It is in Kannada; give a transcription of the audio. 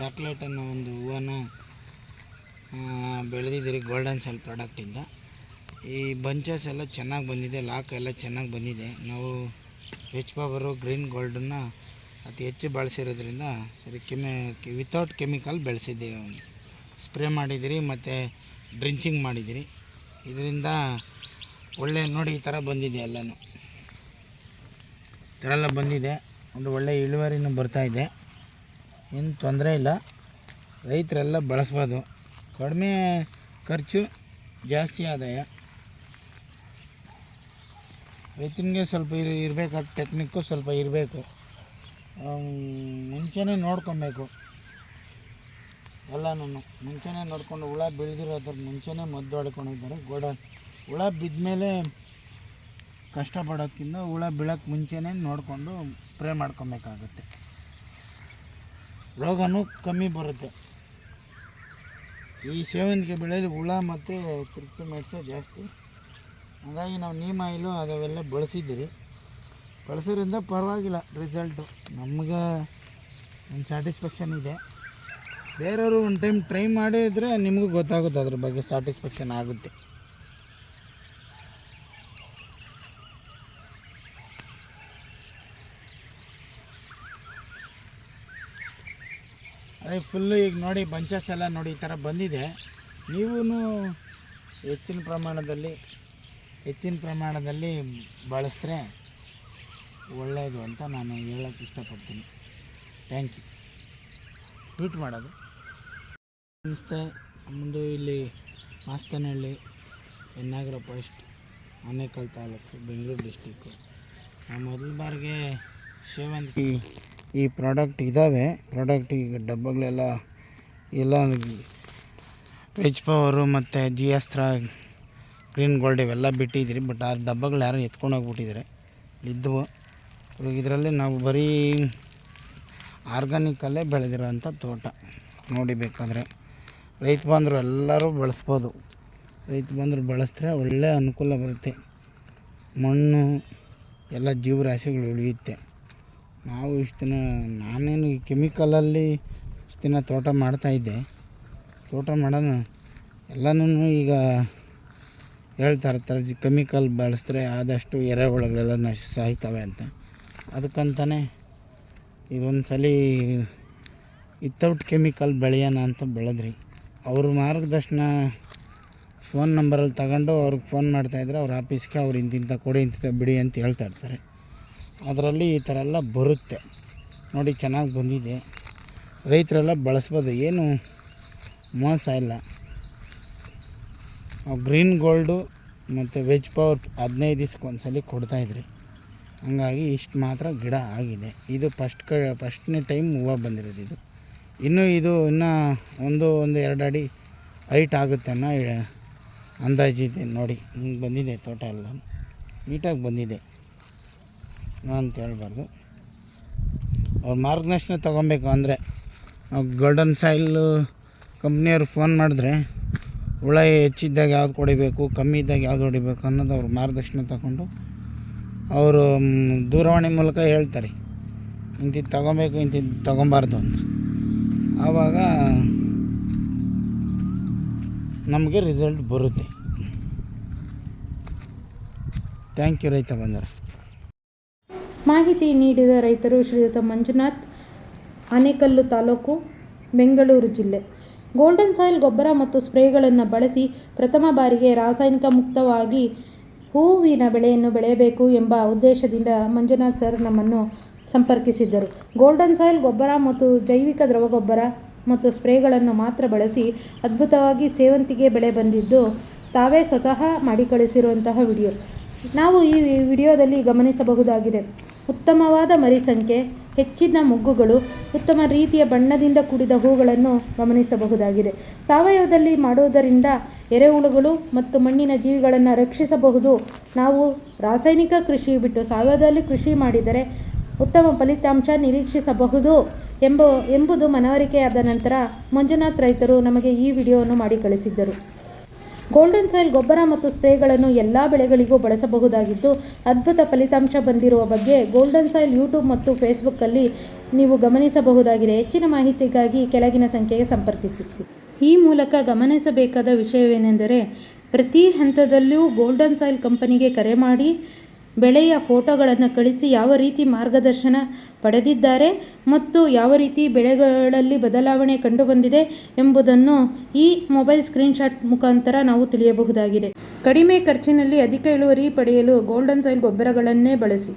ಚಾಕ್ಲೇಟ್ ಅನ್ನೋ ಒಂದು ಹೂವನ್ನು ಬೆಳೆದಿದ್ದೀರಿ ಗೋಲ್ಡನ್ ಸೆಲ್ ಪ್ರಾಡಕ್ಟಿಂದ ಈ ಬಂಚಸ್ ಎಲ್ಲ ಚೆನ್ನಾಗಿ ಬಂದಿದೆ ಲಾಕ್ ಎಲ್ಲ ಚೆನ್ನಾಗಿ ಬಂದಿದೆ. ನಾವು ವೆಚ್ ಪವರು ಗ್ರೀನ್ ಗೋಲ್ಡನ್ನು ಅತಿ ಹೆಚ್ಚು ಬಳಸಿರೋದ್ರಿಂದ ಸರಿ ಕೆಮಿ ವಿತೌಟ್ ಕೆಮಿಕಲ್ ಬೆಳೆಸಿದ್ದೀವಿ ಸ್ಪ್ರೇ ಮಾಡಿದ್ದೀರಿ ಮತ್ತು ಡ್ರಿಂಚಿಂಗ್ ಮಾಡಿದ್ದೀರಿ. ಇದರಿಂದ ಒಳ್ಳೆ, ನೋಡಿ ಈ ಥರ ಬಂದಿದೆ ಎಲ್ಲನೂ. ಈ ಥರ ಎಲ್ಲ ಬಂದಿದೆ. ಒಂದು ಒಳ್ಳೆ ಇಳುವರಿನೂ ಬರ್ತಾ ಇದೆ. ಏನು ತೊಂದರೆ ಇಲ್ಲ. ರೈತರೆಲ್ಲ ಬಳಸ್ಬೋದು. ಕಡಿಮೆ ಖರ್ಚು ಜಾಸ್ತಿ ಆದಾಯ. ರೈತನಿಗೆ ಸ್ವಲ್ಪ ಇರ್ ಇರಬೇಕಾದ ಟೆಕ್ನಿಕ್ಕು ಸ್ವಲ್ಪ ಇರಬೇಕು. ಮುಂಚೆನೇ ನೋಡ್ಕೊಬೇಕು. ಎಲ್ಲನೂ ಮುಂಚೆನೇ ನೋಡಿಕೊಂಡು ಹುಳ ಬೆಳೆದಿರೋದ್ರ ಮುಂಚೆನೇ ಮದ್ದು ಹೊಡ್ಕೊಂಡಿದ್ದಾರೆ ಗೋಡ, ಹುಳ ಬಿದ್ದ ಮೇಲೆ ಕಷ್ಟಪಡೋದ್ಕಿಂತ ಹುಳ ಬೀಳೋಕ್ಕೆ ಮುಂಚೆನೇ ನೋಡಿಕೊಂಡು ಸ್ಪ್ರೇ ಮಾಡ್ಕೊಬೇಕಾಗತ್ತೆ. ರೋಗನೂ ಕಮ್ಮಿ ಬರುತ್ತೆ. ಈ ಸೇವಂತಿಗೆ ಬೆಳೆಯಲ್ಲಿ ಹುಳ ಮತ್ತು ತೃಪ್ತಿ ಮೆಡ್ಸ ಜಾಸ್ತಿ. ಹಾಗಾಗಿ ನಾವು ನೀಮ್ ಆಯಿಲು ಅದವೆಲ್ಲ ಬಳಸಿದ್ದೀರಿ. ಬಳಸೋದ್ರಿಂದ ಪರವಾಗಿಲ್ಲ ರಿಸಲ್ಟು ನಮಗೆ ಒಂದು ಸ್ಯಾಟಿಸ್ಫ್ಯಾಕ್ಷನ್ ಇದೆ. ಬೇರೆಯವರು ಒಂದು ಟೈಮ್ ಟ್ರೈ ಮಾಡಿದರೆ ನಿಮಗೂ ಗೊತ್ತಾಗುತ್ತೆ ಅದ್ರ ಬಗ್ಗೆ ಸ್ಯಾಟಿಸ್ಫ್ಯಾಕ್ಷನ್ ಆಗುತ್ತೆ. ಅದೇ ಫುಲ್ಲು ಈಗ ನೋಡಿ ಬಂಚಸ್ ಎಲ್ಲ ನೋಡಿ ಈ ಥರ ಬಂದಿದೆ. ನೀವೂ ಹೆಚ್ಚಿನ ಪ್ರಮಾಣದಲ್ಲಿ ಹೆಚ್ಚಿನ ಪ್ರಮಾಣದಲ್ಲಿ ಬಳಸಿದ್ರೆ ಒಳ್ಳೆಯದು ಅಂತ ನಾನು ಹೇಳೋಕ್ಕೆ ಇಷ್ಟಪಡ್ತೀನಿ. ಥ್ಯಾಂಕ್ ಯು ಟ್ವೀಟ್ ಮಾಡೋದು. ನಮಸ್ತೆ. ಮುಂದೆ ಇಲ್ಲಿ ಮಾಸ್ತನಹಳ್ಳಿ, ಎನ್ನಾಗರ ಪೋಸ್ಟ್ ಆನೇಕಲ್ ತಾಲೂಕು, ಬೆಂಗಳೂರು ಡಿಸ್ಟಿಕ್ಕು ನಾನು ಮೊದಲ ಬಾರಿಗೆ ಸೇವಂತಿಗೆ ಈ ಪ್ರಾಡಕ್ಟ್ ಇದ್ದಾವೆ ಪ್ರಾಡಕ್ಟ್ ಈಗ ಡಬ್ಬಗಳೆಲ್ಲ ಎಲ್ಲ ವೆಜ್ ಪವರು ಮತ್ತು ಜಿ ಅಸ್ತ್ರ ಗ್ರೀನ್ ಗೋಲ್ಡ್ ಇವೆಲ್ಲ ಬಿಟ್ಟಿದ್ದೀರಿ. ಬಟ್ ಆ ಡಬ್ಬಗಳು ಯಾರು ಎತ್ಕೊಂಡು ಹೋಗ್ಬಿಟ್ಟಿದ್ದಾರೆ. ಇದ್ದವು ಇವಾಗ ಇದರಲ್ಲಿ ನಾವು ಬರೀ ಆರ್ಗಾನಿಕಲ್ಲೇ ಬೆಳೆದಿರೋಂಥ ತೋಟ. ನೋಡಿ ಬೇಕಾದರೆ. ರೈತ ಬಂದರು ಎಲ್ಲರೂ ಬಳಸ್ಬೋದು. ರೈತ ಬಂದರು ಬಳಸಿದ್ರೆ ಒಳ್ಳೆಯ ಅನುಕೂಲ ಬರುತ್ತೆ. ಮಣ್ಣು, ಎಲ್ಲ ಜೀವರಾಶಿಗಳು ಉಳಿಯುತ್ತೆ. ನಾವು ಇಷ್ಟು ದಿನ ನಾನೇನು ಈ ಕೆಮಿಕಲಲ್ಲಿ ಇಷ್ಟು ದಿನ ತೋಟ ಮಾಡ್ತಾಯಿದ್ದೆ ತೋಟ ಮಾಡೋಣ. ಎಲ್ಲನೂ ಈಗ ಹೇಳ್ತಾರೆ ಜಿ ಕೆಮಿಕಲ್ ಬಳಸಿದ್ರೆ ಆದಷ್ಟು ಎರೆಹುಳಗಳೆಲ್ಲ ನಶ ಸಾಯ್ತವೆ ಅಂತ. ಅದಕ್ಕಂತಾನೆ ಇದೊಂದು ಸಲ ವಿತೌಟ್ ಕೆಮಿಕಲ್ ಬೆಳೆಯೋಣ ಅಂತ ಬೆಳೆದ್ರಿ. ಅವ್ರ ಮಾರ್ಗದರ್ಶನ ಫೋನ್ ನಂಬರಲ್ಲಿ ತಗೊಂಡು ಅವ್ರಿಗೆ ಫೋನ್ ಮಾಡ್ತಾಯಿದ್ರೆ ಅವ್ರ ಆಫೀಸ್ಗೆ ಅವ್ರು ಇಂತಿಂಥ ಕೊಡಿ ಇಂತಿಂಥ ಬಿಡಿ ಅಂತ ಹೇಳ್ತಾ ಇರ್ತಾರೆ. ಅದರಲ್ಲಿ ಈ ಥರ ಎಲ್ಲ ಬರುತ್ತೆ. ನೋಡಿ ಚೆನ್ನಾಗಿ ಬಂದಿದೆ. ರೈತರೆಲ್ಲ ಬಳಸ್ಬೋದು. ಏನು ಮೋಸ ಇಲ್ಲ. ಗ್ರೀನ್ ಗೋಲ್ಡು ಮತ್ತು ವೆಜ್ ಪವರ್ ಹದಿನೈದು ದಿವ್ಸಕ್ಕೆ ಒಂದ್ಸಲ ಕೊಡ್ತಾಯಿದ್ರಿ ಹಂಗಾಗಿ ಇಷ್ಟು ಮಾತ್ರ ಗಿಡ ಆಗಿದೆ. ಇದು ಫಸ್ಟ್ ಕ, ಫಸ್ಟ್ನೇ ಟೈಮ್ ಹೂವು ಬಂದಿರೋದು ಇದು. ಇನ್ನೂ ಇದು ಇನ್ನೂ ಒಂದು ಒಂದು ಎರಡು ಅಡಿ ಹೈಟ್ ಆಗುತ್ತೆ ಅನ್ನೋ ಅಂದಾಜಿದೆ ನೋಡಿ, ಹಿಂಗೆ ಬಂದಿದೆ ತೋಟ ಎಲ್ಲ ನೀಟಾಗಿ ಬಂದಿದೆ. ಅಂತ ಹೇಳ್ಬಾರ್ದು. ಅವ್ರ ಮಾರ್ಗದರ್ಶನ ತೊಗೊಬೇಕು ಅಂದರೆ ನಾವು ಗೋಲ್ಡನ್ ಸಾಯಿಲ್ ಕಂಪ್ನಿಯವ್ರು ಫೋನ್ ಮಾಡಿದ್ರೆ ಹುಳ ಹೆಚ್ಚಿದ್ದಾಗ ಯಾವ್ದು ಕೊಡಿಬೇಕು, ಕಮ್ಮಿ ಇದ್ದಾಗ ಯಾವ್ದು ಹೊಡಿಬೇಕು ಅನ್ನೋದು ಅವ್ರ ಮಾರ್ಗದರ್ಶನ ತಗೊಂಡು ಅವರು ದೂರವಾಣಿ ಮೂಲಕ ಹೇಳ್ತಾರೆ. ಇಂತಿದ್ದು ತಗೊಬೇಕು ಇಂತಿದ್ದು ತಗೊಬಾರ್ದು ಅಂತ. ಆವಾಗ ನಮಗೆ ರಿಸಲ್ಟ್ ಬರುತ್ತೆ. ಥ್ಯಾಂಕ್ ಯು ರೈತ ಬಂದರೆ ಮಾಹಿತಿ ನೀಡಿದ ರೈತರು ಶ್ರೀಯುತ ಮಂಜುನಾಥ್, ಆನೇಕಲ್ಲು ತಾಲೂಕು, ಬೆಂಗಳೂರು ಜಿಲ್ಲೆ. ಗೋಲ್ಡನ್ ಸಾಯಿಲ್ ಗೊಬ್ಬರ ಮತ್ತು ಸ್ಪ್ರೇಗಳನ್ನು ಬಳಸಿ ಪ್ರಥಮ ಬಾರಿಗೆ ರಾಸಾಯನಿಕ ಮುಕ್ತವಾಗಿ ಹೂವಿನ ಬೆಳೆಯನ್ನು ಬೆಳೆಯಬೇಕು ಎಂಬ ಉದ್ದೇಶದಿಂದ ಮಂಜುನಾಥ್ ಸರ್ ನಮ್ಮನ್ನು ಸಂಪರ್ಕಿಸಿದ್ದರು. ಗೋಲ್ಡನ್ ಸಾಯಿಲ್ ಗೊಬ್ಬರ ಮತ್ತು ಜೈವಿಕ ದ್ರವ ಗೊಬ್ಬರ ಮತ್ತು ಸ್ಪ್ರೇಗಳನ್ನು ಮಾತ್ರ ಬಳಸಿ ಅದ್ಭುತವಾಗಿ ಸೇವಂತಿಗೆ ಬೆಳೆ ಬಂದಿದ್ದು ತಾವೇ ಸ್ವತಃ ಮಾಡಿ ಕಳಿಸಿರುವಂತಹ ವಿಡಿಯೋ. ನಾವು ಈ ವಿಡಿಯೋದಲ್ಲಿ ಗಮನಿಸಬಹುದಾಗಿದೆ. ಉತ್ತಮವಾದ ಮರಿ ಸಂಖ್ಯೆ, ಹೆಚ್ಚಿನ ಮೊಗ್ಗುಗಳು, ಉತ್ತಮ ರೀತಿಯ ಬಣ್ಣದಿಂದ ಕೂಡಿದ ಹೂಗಳನ್ನು ಗಮನಿಸಬಹುದಾಗಿದೆ. ಸಾವಯವದಲ್ಲಿ ಮಾಡುವುದರಿಂದ ಎರೆಹುಳುಗಳು ಮತ್ತು ಮಣ್ಣಿನ ಜೀವಿಗಳನ್ನು ರಕ್ಷಿಸಬಹುದು. ನಾವು ರಾಸಾಯನಿಕ ಕೃಷಿ ಬಿಟ್ಟು ಸಾವಯವದಲ್ಲಿ ಕೃಷಿ ಮಾಡಿದರೆ ಉತ್ತಮ ಫಲಿತಾಂಶ ನಿರೀಕ್ಷಿಸಬಹುದು ಎಂಬ, ಎಂಬುದು ಮನವರಿಕೆಯಾದ ನಂತರ ಮಂಜುನಾಥ್ ರೈತರು ನಮಗೆ ಈ ವಿಡಿಯೋವನ್ನು ಮಾಡಿ ಕಳಿಸಿದ್ದರು. ಗೋಲ್ಡನ್ ಸಾಯಿಲ್ ಗೊಬ್ಬರ ಮತ್ತು ಸ್ಪ್ರೇಗಳನ್ನು ಎಲ್ಲ ಬೆಳೆಗಳಿಗೂ ಬಳಸಬಹುದಾಗಿದ್ದು, ಅದ್ಭುತ ಫಲಿತಾಂಶ ಬಂದಿರುವ ಬಗ್ಗೆ ಗೋಲ್ಡನ್ ಸಾಯಿಲ್ ಯೂಟ್ಯೂಬ್ ಮತ್ತು ಫೇಸ್ಬುಕ್ಕಲ್ಲಿ ನೀವು ಗಮನಿಸಬಹುದಾಗಿದೆ. ಹೆಚ್ಚಿನ ಮಾಹಿತಿಗಾಗಿ ಕೆಳಗಿನ ಸಂಖ್ಯೆಗೆ ಸಂಪರ್ಕಿಸಿ. ಈ ಮೂಲಕ ಗಮನಿಸಬೇಕಾದ ವಿಷಯವೇನೆಂದರೆ, ಪ್ರತಿ ಹಂತದಲ್ಲೂ ಗೋಲ್ಡನ್ ಸಾಯಿಲ್ ಕಂಪನಿಗೆ ಕರೆ ಮಾಡಿ ಬೆಳೆಯ ಫೋಟೋಗಳನ್ನು ಕಳಿಸಿ ಯಾವ ರೀತಿ ಮಾರ್ಗದರ್ಶನ ಪಡೆದಿದ್ದಾರೆ ಮತ್ತು ಯಾವ ರೀತಿ ಬೆಳೆಗಳಲ್ಲಿ ಬದಲಾವಣೆ ಕಂಡುಬಂದಿದೆ ಎಂಬುದನ್ನು ಈ ಮೊಬೈಲ್ ಸ್ಕ್ರೀನ್ಶಾಟ್ ಮುಖಾಂತರ ನಾವು ತಿಳಿಯಬಹುದಾಗಿದೆ. ಕಡಿಮೆ ಖರ್ಚಿನಲ್ಲಿ ಅಧಿಕ ಇಳುವರಿ ಪಡೆಯಲು ಗೋಲ್ಡನ್ ಸಾಯಿಲ್ ಗೊಬ್ಬರಗಳನ್ನೇ ಬಳಸಿ.